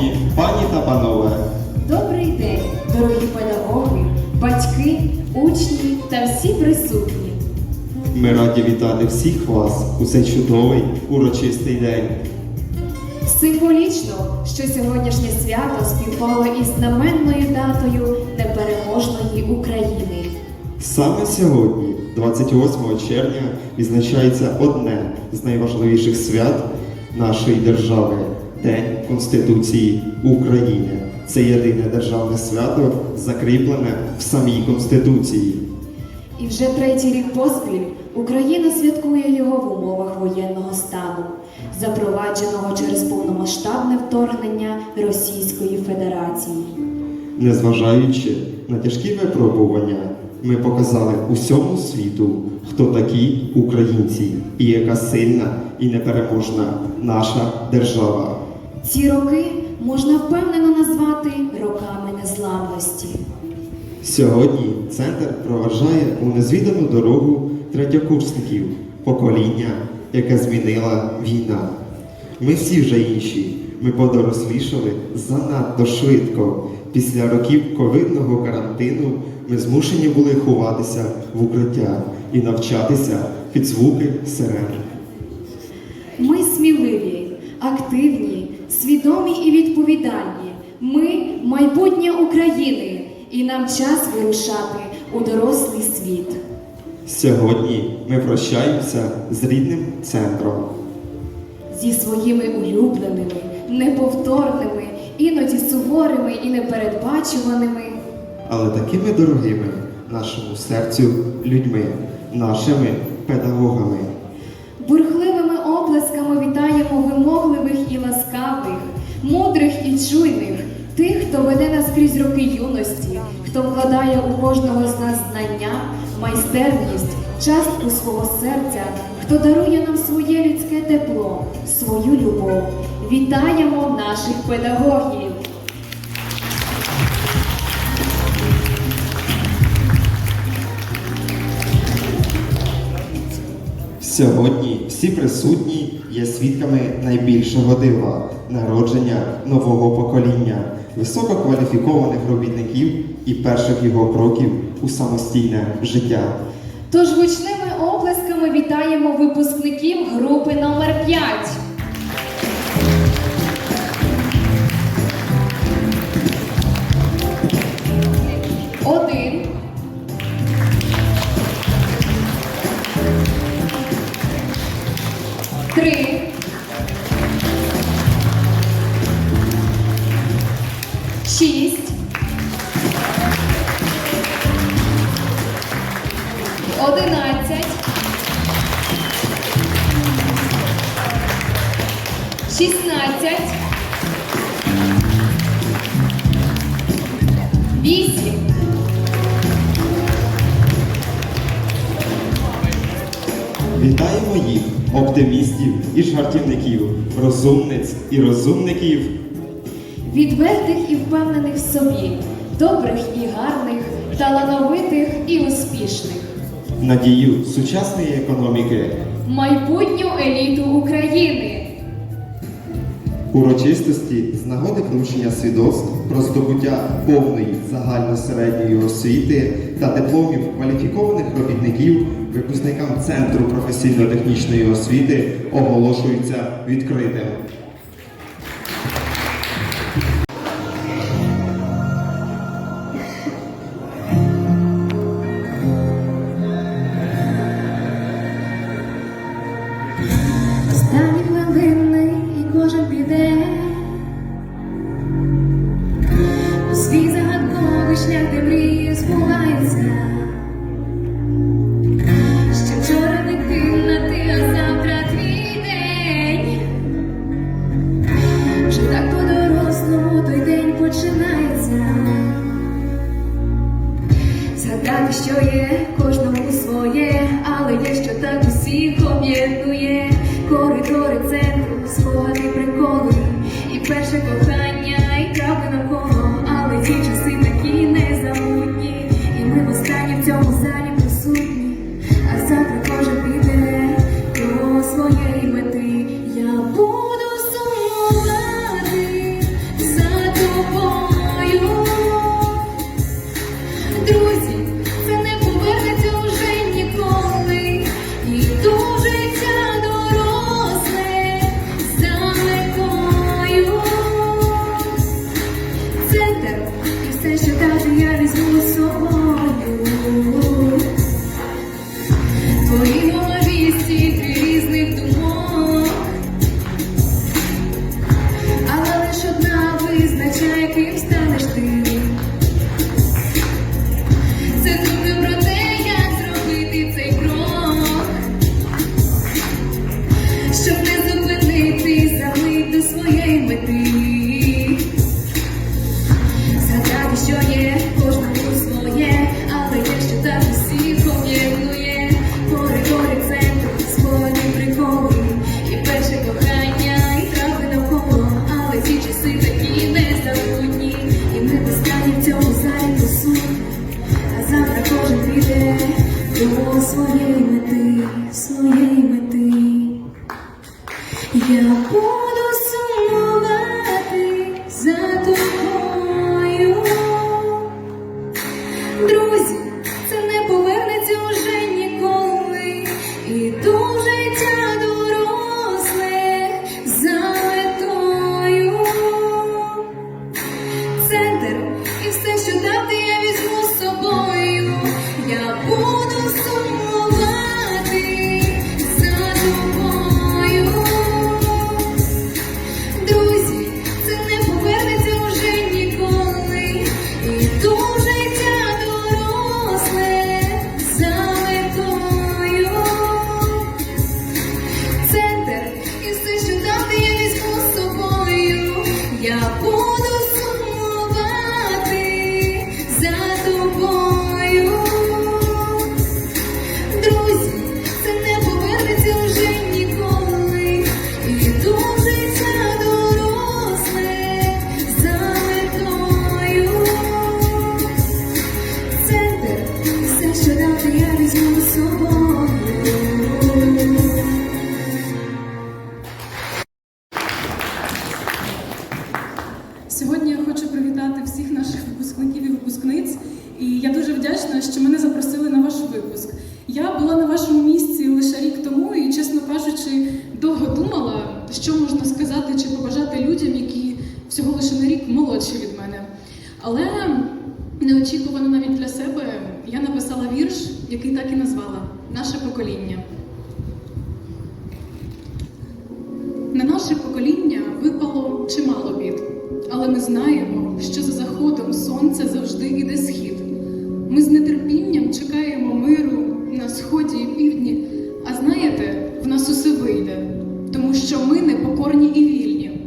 Шановні пані та панове, Добрий день, дорогі педагоги, батьки, учні та всі присутні. ми раді вітати всіх вас у цей чудовий урочистий день. Символічно, що сьогоднішнє свято співпало із знаменною датою непереможної України. Саме сьогодні, 28 червня, відзначається одне з найважливіших свят нашої держави День Конституції України. Це єдине державне свято, закріплене в самій Конституції. І вже третій рік поспіль Україна святкує його в умовах воєнного стану, запровадженого через повномасштабне вторгнення Російської Федерації. Незважаючи на тяжкі випробування, ми показали усьому світу, хто такі українці і яка сильна і непереможна наша держава. Ці роки можна впевнено назвати роками незламності. Сьогодні центр проважає у незвідану дорогу третьокурсників, покоління, яке змінила війна. Ми всі вже інші. Ми подорослішали занадто швидко. Після років ковидного карантину ми змушені були ховатися в укриття і навчатися під звуки сирен. Ми сміливі, активні, свідомі і відповідальні. Ми майбутнє України, і нам час вирушати у дорослий світ. Сьогодні ми прощаємося з рідним центром. Зі своїми улюбленими, неповторними, іноді суворими і непередбачуваними. але такими дорогими нашому серцю людьми, нашими педагогами. Бурхливими оплесками вітаємо вимогливих і ласкавих, мудрих і чуйних, тих, хто веде нас крізь роки юності, хто вкладає у кожного з нас знання, майстерність, частку свого серця, хто дарує нам своє людське тепло, свою любов. Вітаємо наших педагогів! Сьогодні всі присутні є свідками найбільшого дива народження нового покоління, висококваліфікованих робітників і перших його кроків у самостійне життя. Тож гучними оплесками вітаємо випускників групи номер 5 11, 16, 8, Вітаємо їх, оптимістів і жартівників, розумниць і розумників, відвертих і впевнених в собі, добрих і гарних, талановитих і успішних. Надію сучасної економіки, Майбутню еліту України. урочистості з нагоди вручення свідоцтв про здобуття повної загальносередньої освіти та дипломів кваліфікованих робітників випускникам Центру професійно-технічної освіти оголошується відкритим. Dani довго думала, що можна сказати чи побажати людям, які всього лише на рік молодші від мене. Але неочікувано навіть для себе я написала вірш, який так і назвала Наше покоління. На наше покоління випало чимало бід, але ми знаємо, що за заходом сонця завжди іде схід. Ми з нетерпінням чекаємо миру на сході і півдні. А знаєте, в нас усе вийде, тому що ми непокорні і вільні.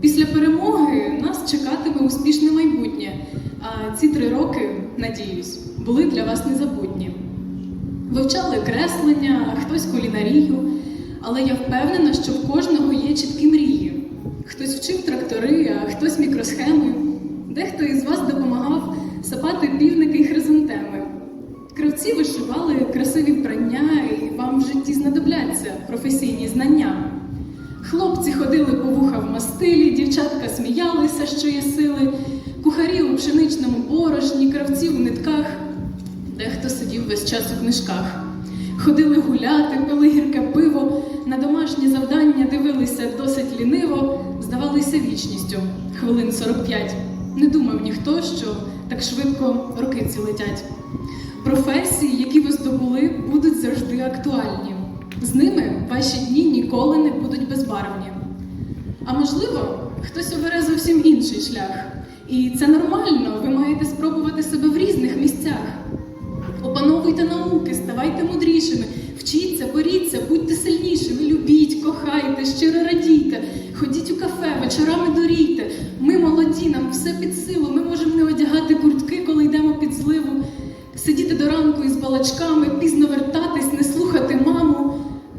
Після перемоги нас чекатиме успішне майбутнє. А ці три роки, надіюсь, були для вас незабутні. Вивчали креслення, хтось кулінарію, але я впевнена, що в кожного є чіткі мрії. Хтось вчив трактори, а хтось мікросхеми. Дехто із вас допомагав сапати півники й хризантеми. Кравці вишивали красиві вбрання, і вам в житті знадобляться професійні знання. Хлопці ходили по вуха в мастилі, дівчатка сміялися, що є сили, кухарі у пшеничному борошні, кравці у нитках. Дехто сидів весь час у книжках. Ходили гуляти, пили гірке пиво, на домашні завдання дивилися досить ліниво, здавалися вічністю, хвилин 45. Не думав ніхто, що так швидко роки ці летять. Професії, які ви здобули, будуть завжди актуальні. З ними ваші дні ніколи не будуть безбарвні. А можливо, хтось обере зовсім інший шлях. І це нормально, ви маєте спробувати себе в різних місцях. Опановуйте науки, ставайте мудрішими, вчіться, боріться, будьте сильнішими, любіть, кохайте, щиро радійте, ходіть у кафе, вечорами дорійте. Ми молоді, нам все під силу. Ми можемо балачками, пізно вертатись, не слухати маму.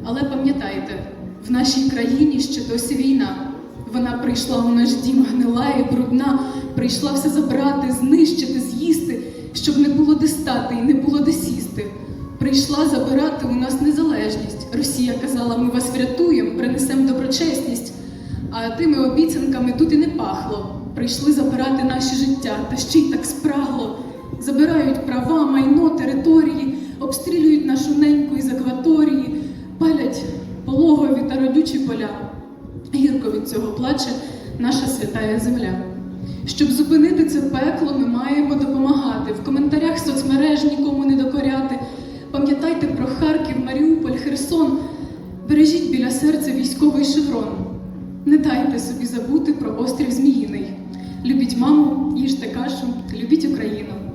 Але пам'ятайте, в нашій країні ще досі війна. Вона прийшла у наш дім гнила і брудна, прийшла все забрати, знищити, з'їсти, щоб не було де стати і не було де сісти. Прийшла забирати у нас незалежність. Росія казала, ми вас врятуємо, принесемо доброчесність. А тими обіцянками тут і не пахло. Прийшли забирати наші життя, та ще й так спрагло. Забирають права, майно, території, обстрілюють нашу неньку із акваторії, палять пологові та родючі поля. Гірко від цього плаче наша святая земля. Щоб зупинити це пекло, ми маємо допомагати. В коментарях соцмереж нікому не докоряти. Пам'ятайте про Харків, Маріуполь, Херсон. Бережіть біля серця військовий шеврон. Не дайте собі забути про острів Зміїний. Любіть маму, їжте кашу, любіть Україну.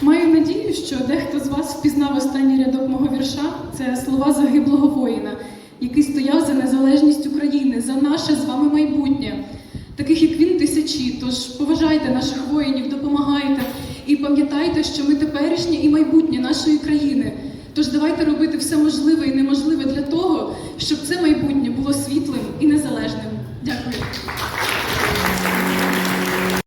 Маю надію, що дехто з вас впізнав останній рядок мого вірша. Це слова загиблого воїна, який стояв за незалежність України, за наше з вами майбутнє. Таких і тисячі. Тож поважайте наших воїнів, допомагайте і пам'ятайте, що ми теперішнє і майбутнє нашої країни. Тож давайте робити все можливе і неможливе для того, щоб це майбутнє було світлим і незалежним. Дякую.